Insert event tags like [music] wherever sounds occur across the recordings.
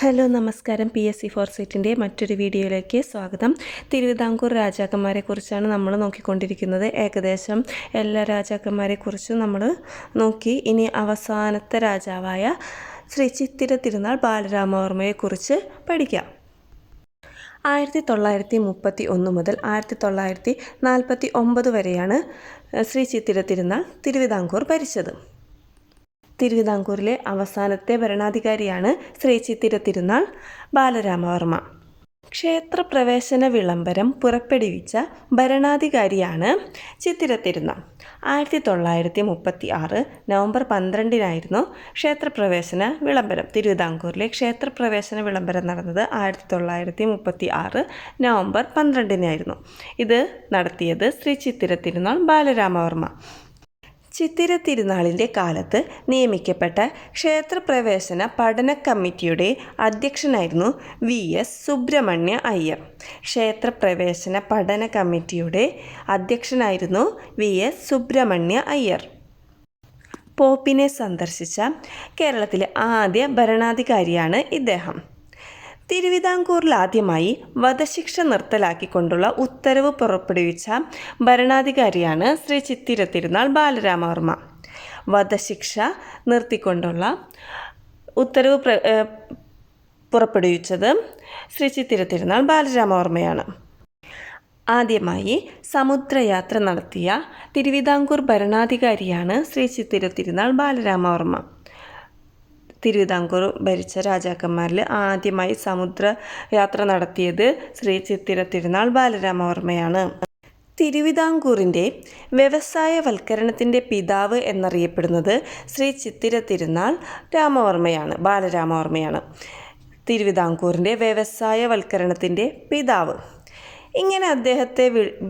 Hello നമസ്കാരം. P S C four സീറ്റിന്റെ മറ്റൊരു വീഡിയോയിലേക്ക് സ്വാഗതം. തിരുവിതാംകൂർ രാജാക്കന്മാരെ കുറിച്ചാണ് നമ്മൾ നോക്കിക്കൊണ്ടിരിക്കുന്നത്. ഏകദേശം എല്ലാ രാജാക്കന്മാരെക്കുറിച്ചും നമ്മൾ നോക്കി. ഇനി അവസാനത്തെ രാജാവായ ശ്രീ ചിത്തിര തിരുനാൾ ബാലരാമവർമ്മയെക്കുറിച്ച് പഠിക്കാം. ആയിരത്തി തൊള്ളായിരത്തി മുപ്പത്തി ഒന്ന് മുതൽ ആയിരത്തി തൊള്ളായിരത്തി നാൽപ്പത്തി ഒമ്പത് വരെയാണ് ശ്രീ ചിത്തിര തിരുനാൾ തിരുവിതാംകൂർ ഭരിച്ചത്. തിരുവിതാംകൂറിലെ അവസാനത്തെ ഭരണാധികാരിയാണ് ശ്രീ ചിത്തിര തിരുനാൾ ബാലരാമവർമ്മ. ക്ഷേത്രപ്രവേശന വിളംബരം പുറപ്പെടുവിച്ച ഭരണാധികാരിയാണ് ചിത്തിര തിരുനാൾ ആയിരത്തി തൊള്ളായിരത്തി മുപ്പത്തി ആറ് നവംബർ പന്ത്രണ്ടിനായിരുന്നു ക്ഷേത്രപ്രവേശന വിളംബരം. തിരുവിതാംകൂറിലെ ക്ഷേത്രപ്രവേശന വിളംബരം നടന്നത് ആയിരത്തി തൊള്ളായിരത്തി മുപ്പത്തി ആറ് നവംബർ പന്ത്രണ്ടിനായിരുന്നു. ഇത് നടത്തിയത് ശ്രീ ചിത്തിര തിരുനാൾ ബാലരാമവർമ്മ. ചിത്തിര തിരുനാളിന്റെ കാലത്ത് നിയമിക്കപ്പെട്ട ക്ഷേത്രപ്രവേശന പഠന കമ്മിറ്റിയുടെ അധ്യക്ഷനായിരുന്നു വി എസ് സുബ്രഹ്മണ്യ അയ്യർ. ക്ഷേത്രപ്രവേശന പഠന കമ്മിറ്റിയുടെ അധ്യക്ഷനായിരുന്നു വി എസ് സുബ്രഹ്മണ്യ അയ്യർ. പോപ്പിനെ സന്ദർശിച്ച കേരളത്തിലെ ആദ്യ ഭരണാധികാരിയാണ് ഇദ്ദേഹം. തിരുവിതാംകൂറിൽ ആദ്യമായി വധശിക്ഷ നിർത്തലാക്കിക്കൊണ്ടുള്ള ഉത്തരവ് പുറപ്പെടുവിച്ച ഭരണാധികാരിയാണ് ശ്രീ ചിത്തിര തിരുനാൾ ബാലരാമവർമ്മ. വധശിക്ഷ നിർത്തിക്കൊണ്ടുള്ള ഉത്തരവ് പുറപ്പെടുവിച്ചത് ശ്രീ ചിത്തിര തിരുനാൾ ബാലരാമവർമ്മയാണ്. ആദ്യമായി സമുദ്രയാത്ര നടത്തിയ തിരുവിതാംകൂർ ഭരണാധികാരിയാണ് ശ്രീ ചിത്തിര തിരുനാൾ ബാലരാമവർമ്മ. തിരുവിതാംകൂർ ഭരിച്ച രാജാക്കന്മാരിൽ ആദ്യമായി സമുദ്ര യാത്ര നടത്തിയത് ശ്രീ ചിത്തിര തിരുനാൾ ബാലരാമവർമ്മയാണ് തിരുവിതാംകൂറിന്റെ വ്യവസായവൽക്കരണത്തിന്റെ പിതാവ് എന്നറിയപ്പെടുന്നത് ശ്രീ ചിത്തിര തിരുനാൾ രാമവർമ്മയാണ് ബാലരാമവർമ്മയാണ് തിരുവിതാംകൂറിന്റെ വ്യവസായവൽക്കരണത്തിന്റെ പിതാവ്. ഇങ്ങനെ അദ്ദേഹത്തെ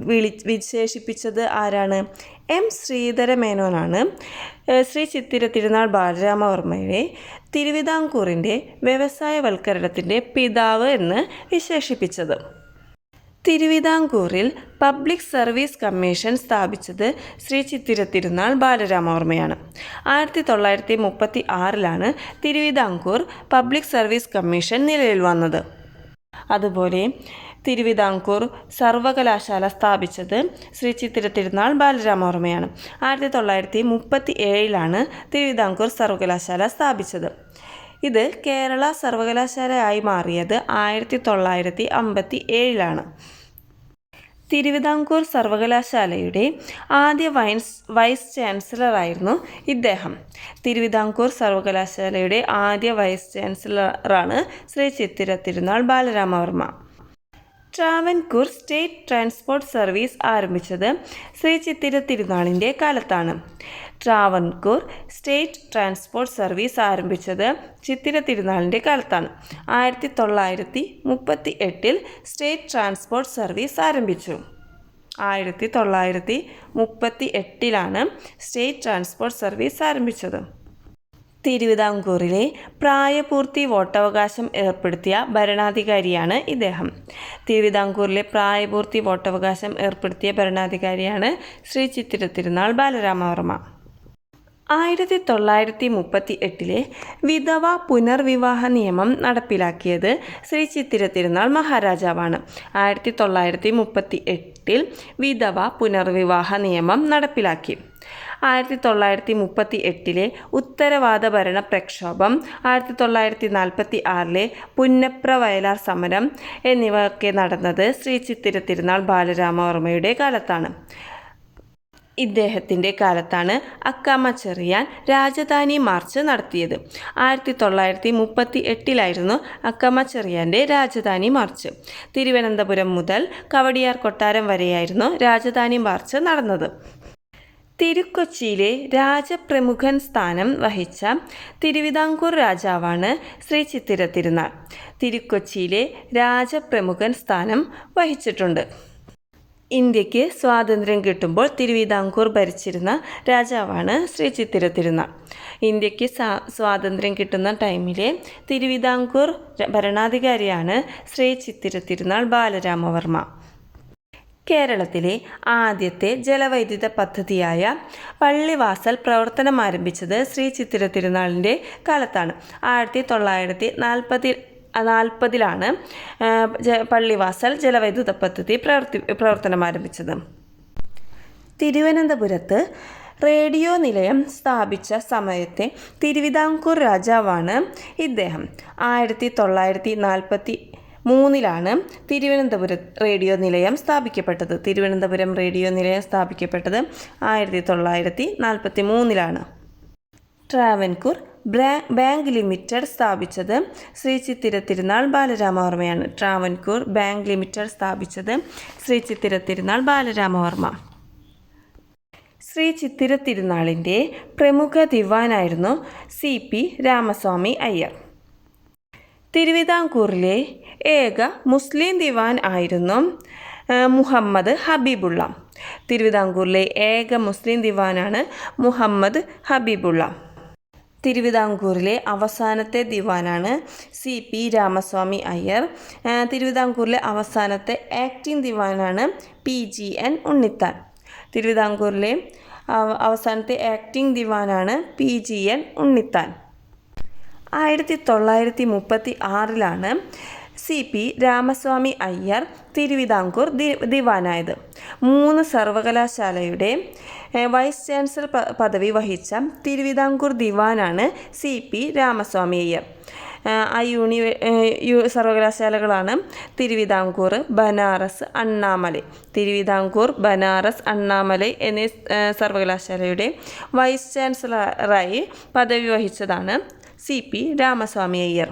വിളി വിശേഷിപ്പിച്ചത് ആരാണ്? എം ശ്രീധര മേനോനാണ് ശ്രീ ചിത്തിര തിരുനാൾ ബാലരാമവർമ്മയെ തിരുവിതാംകൂറിന്റെ വ്യവസായവൽക്കരണത്തിന്റെ പിതാവ് എന്ന് വിശേഷിപ്പിച്ചത്. തിരുവിതാംകൂറിൽ പബ്ലിക് സർവീസ് കമ്മീഷൻ സ്ഥാപിച്ചത് ശ്രീ ചിത്തിര തിരുനാൾ ബാലരാമവർമ്മയാണ്. ആയിരത്തി തൊള്ളായിരത്തി മുപ്പത്തി ആറിലാണ് തിരുവിതാംകൂർ പബ്ലിക് സർവീസ് കമ്മീഷൻ നിലവിൽ വന്നത്. അതുപോലെ തിരുവിതാംകൂർ സർവകലാശാല സ്ഥാപിച്ചത് ശ്രീ ചിത്തിര തിരുനാൾ ബാലരാമവർമ്മയാണ് ആയിരത്തി തൊള്ളായിരത്തി മുപ്പത്തി ഏഴിലാണ് തിരുവിതാംകൂർ സർവകലാശാല സ്ഥാപിച്ചത്. ഇത് കേരള സർവകലാശാലയായി മാറിയത് ആയിരത്തി തൊള്ളായിരത്തി അമ്പത്തി ഏഴിലാണ് തിരുവിതാംകൂർ സർവകലാശാലയുടെ ആദ്യ വൈൻസ് വൈസ് ചാൻസലറായിരുന്നു ഇദ്ദേഹം. തിരുവിതാംകൂർ സർവകലാശാലയുടെ ആദ്യ vice ചാൻസലറാണ് Shri Chithira Thirunal Balaramavarma. Travancore state transport service ആരംഭിച്ചത് ശ്രീ ചിത്തിര തിരുനാളിന്റെ കാലത്താണ്. ട്രാവൻകൂർ സ്റ്റേറ്റ് ട്രാൻസ്പോർട്ട് സർവീസ് ആരംഭിച്ചത് ചിത്തിര തിരുനാളിന്റെ കാലത്താണ്. ആയിരത്തി തൊള്ളായിരത്തി മുപ്പത്തി എട്ടിൽ സ്റ്റേറ്റ് ട്രാൻസ്പോർട്ട് സർവീസ് ആരംഭിച്ചു. ആയിരത്തി തൊള്ളായിരത്തി മുപ്പത്തി എട്ടിലാണ് സ്റ്റേറ്റ് ട്രാൻസ്പോർട്ട് സർവീസ് ആരംഭിച്ചത്. തിരുവിതാംകൂറിലെ പ്രായപൂർത്തി വോട്ടവകാശം ഏർപ്പെടുത്തിയ ഭരണാധികാരിയാണ് ഇദ്ദേഹം. തിരുവിതാംകൂറിലെ പ്രായപൂർത്തി വോട്ടവകാശം ഏർപ്പെടുത്തിയ ഭരണാധികാരിയാണ് ശ്രീ ചിത്തിര തിരുനാൾ ബാലരാമവർമ്മ. ആയിരത്തി തൊള്ളായിരത്തി മുപ്പത്തി എട്ടിലെ വിധവ പുനർവിവാഹ നിയമം നടപ്പിലാക്കിയത് ശ്രീ ചിത്തിര തിരുനാൾ മഹാരാജാവാണ്. ആയിരത്തി തൊള്ളായിരത്തി മുപ്പത്തി എട്ടിൽ വിധവ പുനർവിവാഹ നിയമം നടപ്പിലാക്കി. ആയിരത്തി തൊള്ളായിരത്തി മുപ്പത്തി എട്ടിലെ ഉത്തരവാദ ഭരണ പ്രക്ഷോഭം ആയിരത്തി തൊള്ളായിരത്തി നാൽപ്പത്തി ആറിലെ പുന്നപ്ര വയലാർ സമരം എന്നിവയൊക്കെ നടന്നത് ശ്രീ ചിത്തിര തിരുനാൾ ബാലരാമവർമ്മയുടെ കാലത്താണ്. ഇദ്ദേഹത്തിന്റെ കാലത്താണ് അക്കാമ ചെറിയാൻ രാജധാനി മാർച്ച് നടത്തിയത്. ആയിരത്തി തൊള്ളായിരത്തി മുപ്പത്തി എട്ടിലായിരുന്നു അക്കാമ ചെറിയാന്റെ രാജധാനി മാർച്ച്. തിരുവനന്തപുരം മുതൽ കവടിയാർ കൊട്ടാരം വരെയായിരുന്നു രാജധാനി മാർച്ച് നടന്നത്. തിരുക്കൊച്ചിയിലെ രാജപ്രമുഖൻ സ്ഥാനം വഹിച്ച തിരുവിതാംകൂർ രാജാവാണ് ശ്രീ ചിത്തിര തിരുനാൾ. തിരുക്കൊച്ചിയിലെ രാജപ്രമുഖൻ സ്ഥാനം വഹിച്ചിട്ടുണ്ട്. ഇന്ത്യയ്ക്ക് സ്വാതന്ത്ര്യം കിട്ടുമ്പോൾ തിരുവിതാംകൂർ ഭരിച്ചിരുന്ന രാജാവാണ് ശ്രീ ചിത്തിര തിരുനാൾ ഇന്ത്യയ്ക്ക് സ്വാതന്ത്ര്യം കിട്ടുന്ന ടൈമിലെ തിരുവിതാംകൂർ ഭരണാധികാരിയാണ് ശ്രീ ചിത്തിര തിരുനാൾ ബാലരാമവർമ്മ. കേരളത്തിലെ ആദ്യത്തെ ജലവൈദ്യുത പദ്ധതിയായ പള്ളിവാസൽ പ്രവർത്തനം ആരംഭിച്ചത് ശ്രീ ചിത്തിര തിരുനാളിന്റെ കാലത്താണ്. ആയിരത്തി തൊള്ളായിരത്തി നാൽപ്പത്തി നാൽപ്പതിലാണ് പള്ളിവാസൽ ജലവൈദ്യുത പദ്ധതി പ്രവർത്തി പ്രവർത്തനം ആരംഭിച്ചത്. തിരുവനന്തപുരത്ത് റേഡിയോ നിലയം സ്ഥാപിച്ച സമയത്തെ തിരുവിതാംകൂർ രാജാവാണ് ഇദ്ദേഹം. ആയിരത്തി തൊള്ളായിരത്തി നാൽപ്പത്തി മൂന്നിലാണ് തിരുവനന്തപുരം റേഡിയോ നിലയം സ്ഥാപിക്കപ്പെട്ടത്. തിരുവനന്തപുരം റേഡിയോ നിലയം സ്ഥാപിക്കപ്പെട്ടത് ആയിരത്തി തൊള്ളായിരത്തി നാൽപ്പത്തി മൂന്നിലാണ്. ട്രാവൻകൂർ ബാങ്ക് ലിമിറ്റഡ് സ്ഥാപിച്ചത് ശ്രീ ചിത്തിര തിരുനാൾ ബാലരാമവർമ്മയാണ്. ട്രാവൻകൂർ ബാങ്ക് ലിമിറ്റഡ് സ്ഥാപിച്ചത് ശ്രീ ചിത്തിര തിരുനാൾ ബാലരാമവർമ്മ. ശ്രീ ചിത്തിര തിരുനാളിന്റെ പ്രമുഖ ദിവാനായിരുന്നു സി പി രാമസ്വാമി അയ്യർ. തിരുവിതാംകൂറിലെ ഏക മുസ്ലിം ദിവാൻ ആയിരുന്നു മുഹമ്മദ് ഹബീബുള്ള. തിരുവിതാംകൂറിലെ ഏക മുസ്ലിം ദിവാനാണ് മുഹമ്മദ് ഹബീബുള്ള. തിരുവിതാംകൂറിലെ അവസാനത്തെ ദിവാനാണ് സി പി രാമസ്വാമി അയ്യർ. തിരുവിതാംകൂറിലെ അവസാനത്തെ ആക്ടിംഗ് ദിവാനാണ് പി ജി എൻ ഉണ്ണിത്താൻ. തിരുവിതാംകൂറിലെ അവസാനത്തെ ആക്ടിംഗ് ദിവാനാണ് പി ജി എൻ ഉണ്ണിത്താൻ. ആയിരത്തി തൊള്ളായിരത്തി മുപ്പത്തി ആറിലാണ് സി പി രാമസ്വാമി അയ്യർ തിരുവിതാംകൂർ ദിവാനായത്. മൂന്ന് സർവകലാശാലയുടെ വൈസ് ചാൻസലർ പദവി വഹിച്ച തിരുവിതാംകൂർ ദിവാനാണ് സി പി രാമസ്വാമി അയ്യർ. ആ യൂണി സർവകലാശാലകളാണ് തിരുവിതാംകൂർ ബനാറസ് അണ്ണാമലൈ. തിരുവിതാംകൂർ ബനാറസ് അണ്ണാമലൈ എന്നീ സർവകലാശാലയുടെ വൈസ് ചാൻസലറായി പദവി വഹിച്ചതാണ് സി പി രാമസ്വാമി അയ്യർ.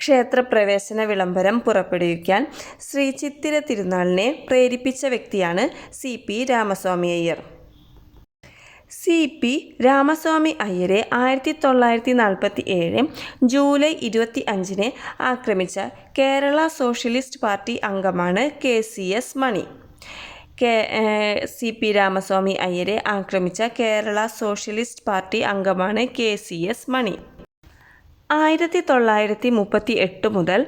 ക്ഷേത്രപ്രവേശന വിളംബരം പുറപ്പെടുവിക്കാൻ ശ്രീ ചിത്തിര തിരുനാളിനെ പ്രേരിപ്പിച്ച വ്യക്തിയാണ് C P Ramaswamy Iyer. C P Ramaswamy അയ്യരെ ആയിരത്തി തൊള്ളായിരത്തി നാൽപ്പത്തി ഏഴ് ജൂലൈ ഇരുപത്തി അഞ്ചിന് ആക്രമിച്ച കേരള സോഷ്യലിസ്റ്റ് പാർട്ടി അംഗമാണ് K C S Mani. K C P Ramaswamy അയ്യരെ ആക്രമിച്ച കേരള സോഷ്യലിസ്റ്റ് പാർട്ടി അംഗമാണ് കെ സി എസ് മണി. ആയിരത്തി തൊള്ളായിരത്തി മുപ്പത്തി എട്ട് മുതൽ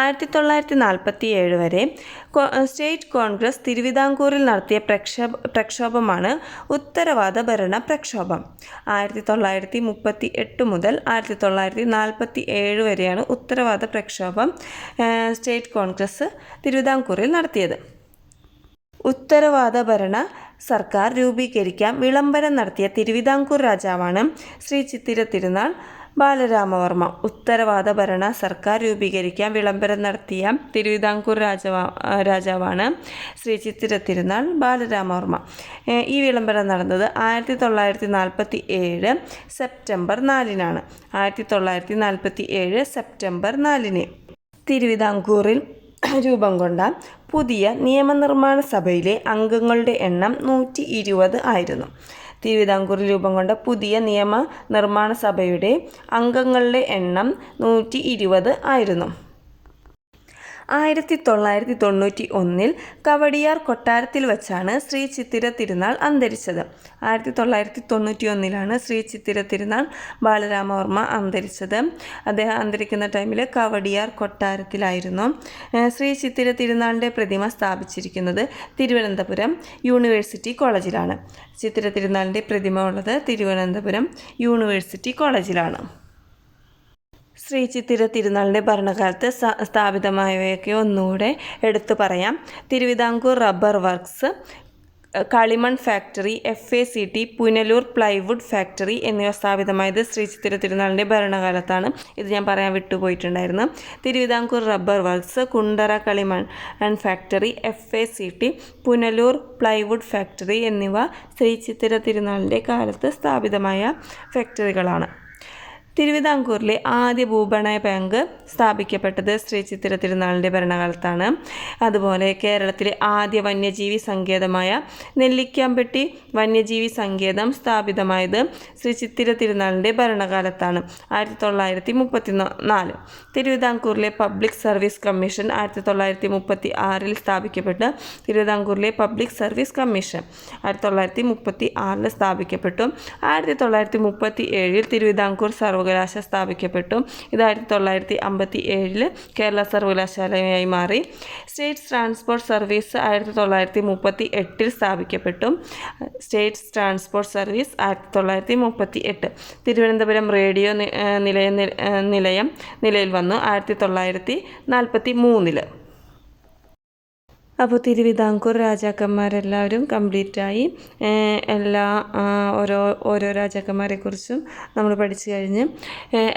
ആയിരത്തി തൊള്ളായിരത്തി നാൽപ്പത്തി ഏഴ് വരെ സ്റ്റേറ്റ് കോൺഗ്രസ് തിരുവിതാംകൂറിൽ നടത്തിയ പ്രക്ഷോഭ പ്രക്ഷോഭമാണ് ഉത്തരവാദ ഭരണ പ്രക്ഷോഭം. ആയിരത്തി തൊള്ളായിരത്തി മുപ്പത്തി എട്ട് മുതൽ ആയിരത്തി തൊള്ളായിരത്തി നാൽപ്പത്തി ഏഴ് വരെയാണ് ഉത്തരവാദ പ്രക്ഷോഭം സ്റ്റേറ്റ് കോൺഗ്രസ് തിരുവിതാംകൂറിൽ നടത്തിയത്. ഉത്തരവാദ ഭരണ സർക്കാർ രൂപീകരിക്കാൻ വിളംബരം നടത്തിയ തിരുവിതാംകൂർ രാജാവാണ് ശ്രീ ചിത്തിര തിരുനാൾ ബാലരാമവർമ്മ ഉത്തരവാദ ഭരണ സർക്കാർ രൂപീകരിക്കാൻ വിളംബരം നടത്തിയ തിരുവിതാംകൂർ രാജവാ രാജാവാണ് ശ്രീ ചിത്തിര തിരുനാൾ ബാലരാമവർമ്മ ഈ വിളംബരം നടന്നത് ആയിരത്തി തൊള്ളായിരത്തി നാൽപ്പത്തി ഏഴ് സെപ്റ്റംബർ നാലിനാണ്. ആയിരത്തി തൊള്ളായിരത്തി നാൽപ്പത്തി ഏഴ് സെപ്റ്റംബർ നാലിന് തിരുവിതാംകൂറിൽ [clears throat] രൂപം കൊണ്ട പുതിയ നിയമനിർമ്മാണ സഭയിലെ അംഗങ്ങളുടെ എണ്ണം നൂറ്റി ഇരുപത് ആയിരുന്നു. തിരുവിതാംകൂറിൽ രൂപം കൊണ്ട പുതിയ നിയമ നിർമ്മാണ സഭയുടെ അംഗങ്ങളുടെ എണ്ണം നൂറ്റി ഇരുപത് ആയിരുന്നു. ആയിരത്തി തൊള്ളായിരത്തി തൊണ്ണൂറ്റി ഒന്നിൽ കവടിയാർ കൊട്ടാരത്തിൽ വെച്ചാണ് ശ്രീ ചിത്തിര തിരുനാൾ അന്തരിച്ചത്. ആയിരത്തി തൊള്ളായിരത്തി തൊണ്ണൂറ്റി ഒന്നിലാണ് ശ്രീ ചിത്തിര തിരുനാൾ ബാലരാമവർമ്മ അന്തരിച്ചത്. അദ്ദേഹം അന്തരിക്കുന്ന ടൈമിൽ കവടിയാർ കൊട്ടാരത്തിലായിരുന്നു. ശ്രീ ചിത്തിര തിരുനാളിന്റെ പ്രതിമ സ്ഥാപിച്ചിരിക്കുന്നത് തിരുവനന്തപുരം യൂണിവേഴ്സിറ്റി കോളേജിലാണ്. ചിത്തിര തിരുനാളിന്റെ പ്രതിമ ഉള്ളത് തിരുവനന്തപുരം യൂണിവേഴ്സിറ്റി കോളേജിലാണ്. ശ്രീ ചിത്തിര തിരുനാളിന്റെ ഭരണകാലത്ത് സ്ഥാപിതമായവയൊക്കെ ഒന്നുകൂടെ എടുത്തു പറയാം. തിരുവിതാംകൂർ റബ്ബർ വർക്ക്സ് കളിമൺ factory F A C T Punalur plywood factory എന്നിവ സ്ഥാപിതമായത് ശ്രീ ചിത്തിര തിരുനാളിന്റെ ഭരണകാലത്താണ്. ഇത് ഞാൻ പറയാൻ വിട്ടുപോയിട്ടുണ്ടായിരുന്നു. തിരുവിതാംകൂർ റബ്ബർ വർക്ക്സ് കുണ്ടറ കളിമൺ factory F A C T Punalur plywood factory എന്നിവ ശ്രീ ചിത്തിര തിരുനാളിന്റെ കാലത്ത് സ്ഥാപിതമായ ഫാക്ടറികളാണ്. തിരുവിതാംകൂറിലെ ആദ്യ ഭൂപണയ ബാങ്ക് സ്ഥാപിക്കപ്പെട്ടത് ശ്രീ ചിത്തിര തിരുനാളിന്റെ ഭരണകാലത്താണ്. അതുപോലെ കേരളത്തിലെ ആദ്യ വന്യജീവി സങ്കേതമായ നെല്ലിക്കാമ്പെട്ടി വന്യജീവി സങ്കേതം സ്ഥാപിതമായത് ശ്രീ ചിത്തിര തിരുനാളിന്റെ ഭരണകാലത്താണ് ആയിരത്തി തൊള്ളായിരത്തി മുപ്പത്തി നാല് തിരുവിതാംകൂറിലെ പബ്ലിക് സർവീസ് കമ്മീഷൻ ആയിരത്തി തൊള്ളായിരത്തി മുപ്പത്തി ആറിൽ സ്ഥാപിക്കപ്പെട്ട്. തിരുവിതാംകൂറിലെ പബ്ലിക് സർവീസ് കമ്മീഷൻ ആയിരത്തി തൊള്ളായിരത്തി മുപ്പത്തി ആറിൽ സ്ഥാപിക്കപ്പെട്ടു. ആയിരത്തി തൊള്ളായിരത്തി മുപ്പത്തി ഏഴിൽ തിരുവിതാംകൂർ സർവ സർവകലാശാല സ്ഥാപിക്കപ്പെട്ടു ഇത് ആയിരത്തി തൊള്ളായിരത്തി അമ്പത്തി ഏഴിൽ കേരള സർവകലാശാലയായി മാറി. സ്റ്റേറ്റ് ട്രാൻസ്പോർട്ട് സർവീസ് ആയിരത്തി തൊള്ളായിരത്തി മുപ്പത്തി എട്ടിൽ സ്ഥാപിക്കപ്പെട്ടു. സ്റ്റേറ്റ് ട്രാൻസ്പോർട്ട് സർവീസ് ആയിരത്തി തൊള്ളായിരത്തി മുപ്പത്തി എട്ട് തിരുവനന്തപുരം റേഡിയോ നിലയ നിലയം നിലയിൽ വന്നു ആയിരത്തി തൊള്ളായിരത്തി നാൽപ്പത്തി മൂന്നിൽ അപ്പോൾ തിരുവിതാംകൂർ രാജാക്കന്മാരെല്ലാവരും കംപ്ലീറ്റായി. എല്ലാ ഓരോ ഓരോ രാജാക്കന്മാരെക്കുറിച്ചും നമ്മൾ പഠിച്ചു കഴിഞ്ഞ്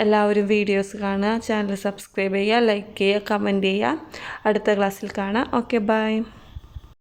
എല്ലാവരും വീഡിയോസ് കാണുക ചാനൽ സബ്സ്ക്രൈബ് ചെയ്യുക ലൈക്ക് ചെയ്യുക കമന്റ് ചെയ്യുക. അടുത്ത ക്ലാസ്സിൽ കാണാം. Okay bye